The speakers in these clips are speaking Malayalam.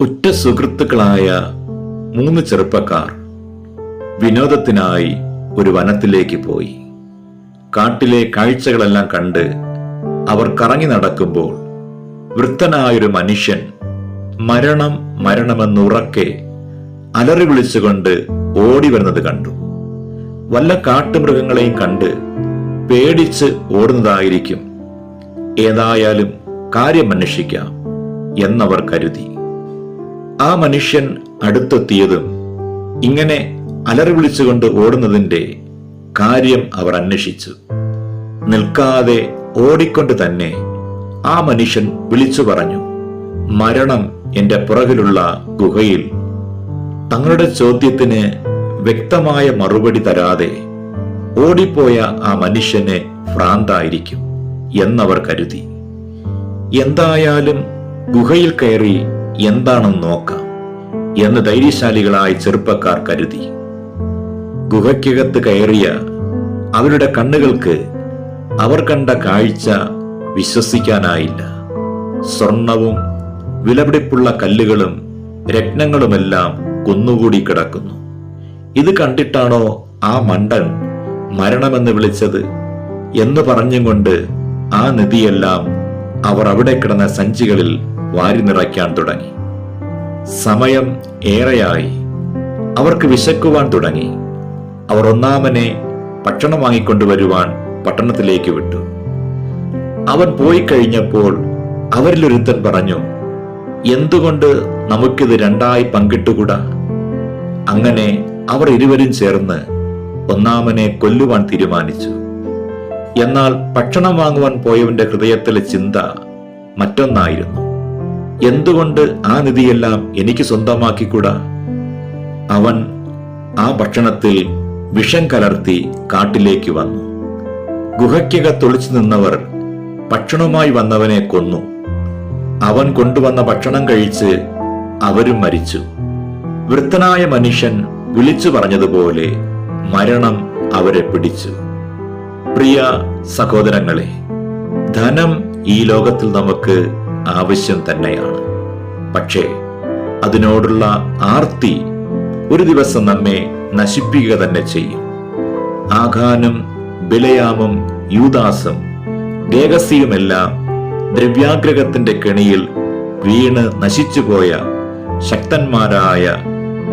ഉറ്റ സുഹൃത്തുക്കളായ മൂന്ന് ചെറുപ്പക്കാർ വിനോദത്തിനായി ഒരു വനത്തിലേക്ക് പോയി. കാട്ടിലെ കാഴ്ചകളെല്ലാം കണ്ട് അവർ കറങ്ങി നടക്കുമ്പോൾ വൃത്തനായൊരു മനുഷ്യൻ മരണം മരണമെന്നുറക്കെ അലറി വിളിച്ചുകൊണ്ട് ഓടി വരുന്നത് കണ്ടു. വല്ല കാട്ടുമൃഗങ്ങളെയും കണ്ട് പേടിച്ച് ഓടുന്നതായിരിക്കും. ഏതായാലും കാര്യം അന്വേഷിക്കാം എന്നവർ കരുതി. ആ മനുഷ്യൻ അടുത്തെത്തിയതും ഇങ്ങനെ അലറി വിളിച്ചുകൊണ്ട് ഓടുന്നതിന്റെ കാര്യം അവർ അന്വേഷിച്ചു. നിൽക്കാതെ ഓടിക്കൊണ്ട് തന്നെ ആ മനുഷ്യൻ വിളിച്ചു പറഞ്ഞു മരണം എന്റെ പുറകിലുള്ള ഗുഹയിൽ തങ്ങളുടെ ചോദ്യത്തിന് വ്യക്തമായ മറുപടി തരാതെ ഓടിപ്പോയ ആ മനുഷ്യനെ ഭ്രാന്തായിരിക്കും എന്നവർ കരുതി. എന്തായാലും ഗുഹയിൽ കയറി എന്താണെന്ന് നോക്കാം എന്ന് ധൈര്യശാലികളായ ചെറുപ്പക്കാർ കരുതി. ഗുഹയ്ക്കകത്ത് കയറിയ അവരുടെ കണ്ണുകൾക്ക് അവർ കണ്ട കാഴ്ച വിശ്വസിക്കാനായില്ല. സ്വർണവും വിലപിടിപ്പുള്ള കല്ലുകളും രത്നങ്ങളുമെല്ലാം കുന്നുകൂടി കിടക്കുന്നു. ഇത് കണ്ടിട്ടാണോ ആ മണ്ടൻ മരണമെന്ന് വിളിച്ചത്? എന്ന് പറഞ്ഞും കൊണ്ട് ആ നിധിയെല്ലാം അവർ അവിടെ കിടന്ന സഞ്ചികളിൽ വാരി നിറയ്ക്കാൻ തുടങ്ങി. സമയം ഏറെയായി. അവർക്ക് വിശക്കുവാൻ തുടങ്ങി. അവർ ഒന്നാമനെ ഭക്ഷണം വാങ്ങിക്കൊണ്ടുവരുവാൻ പട്ടണത്തിലേക്ക് വിട്ടു. അവൻ പോയി കഴിഞ്ഞപ്പോൾ അവരിലൊരുത്തൻ പറഞ്ഞു എന്തുകൊണ്ട് നമുക്കിത് രണ്ടായി പങ്കിട്ടുകൂടാ? അങ്ങനെ അവർ ഇരുവരും ചേർന്ന് ഒന്നാമനെ കൊല്ലുവാൻ തീരുമാനിച്ചു. എന്നാൽ ഭക്ഷണം വാങ്ങുവാൻ പോയവന്റെ ഹൃദയത്തിലെ ചിന്ത മറ്റൊന്നായിരുന്നു. എന്തുകൊണ്ട് ആ നിധിയെല്ലാം എനിക്ക് സ്വന്തമാക്കിക്കൂടാ? അവൻ ആ ഭക്ഷണത്തിൽ വിഷം കലർത്തി കാട്ടിലേക്ക് വന്നു. ഗുഹയ്ക്കകത്തൊളിച്ചു നിന്നവർ ഭക്ഷണവുമായി വന്നവനെ കൊന്നു. അവൻ കൊണ്ടുവന്ന ഭക്ഷണം കഴിച്ച് അവരും മരിച്ചു. വൃത്തനായ മനുഷ്യൻ വിളിച്ചു പറഞ്ഞതുപോലെ മരണം അവരെ പിടിച്ചു. പ്രിയ സഹോദരങ്ങളെ ധനം ഈ ലോകത്തിൽ നമുക്ക് ആവശ്യം തന്നെയാണ്. പക്ഷേ അതിനോടുള്ള ആർത്തി ഒരു ദിവസം നമ്മെ നശിപ്പിക്കുക തന്നെ ചെയ്യും. ആഘാനും ബിലയാമും യൂദാസും ഗേഗസിയുമെല്ലാം ദ്രവ്യാഗ്രഹത്തിന്റെ കെണിയിൽ വീണ് നശിച്ചുപോയ ശക്തന്മാരായ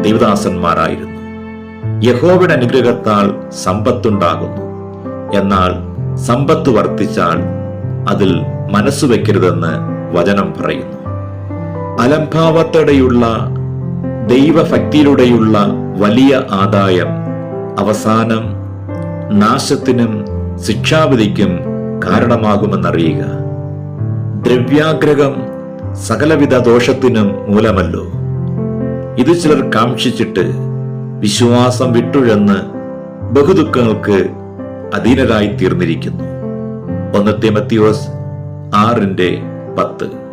ദേവദാസന്മാരായിരുന്നു. യഹോവയുടെ അനുഗ്രഹത്താൽ സമ്പത്തുണ്ടാകുന്നു. എന്നാൽ സമ്പത്ത് വർദ്ധിച്ചാൽ അതിൽ മനസ്സു വയ്ക്കരുതെന്ന് വചനം പറയുന്നു. അലംഭാവത്തോടെയുള്ള ദൈവഭക്തിയിലൂടെയുള്ള വലിയ ആദായം അവസാനം നാശത്തിനും ശിക്ഷാവിധിക്കും കാരണമാകുമെന്നറിയുക. ദ്രവ്യാഗ്രഹം സകലവിധ ദോഷത്തിനും മൂലമല്ലോ. ഇത് ചിലർ കാക്ഷിച്ചിട്ട് വിശ്വാസം വിട്ടുഴന്ന് ബഹുദുഃഖങ്ങൾക്ക് അധീനരായി തീർന്നിരിക്കുന്നു ഒന്ന് മത്തിയോസ് ആറിന്റെ പത്ത്.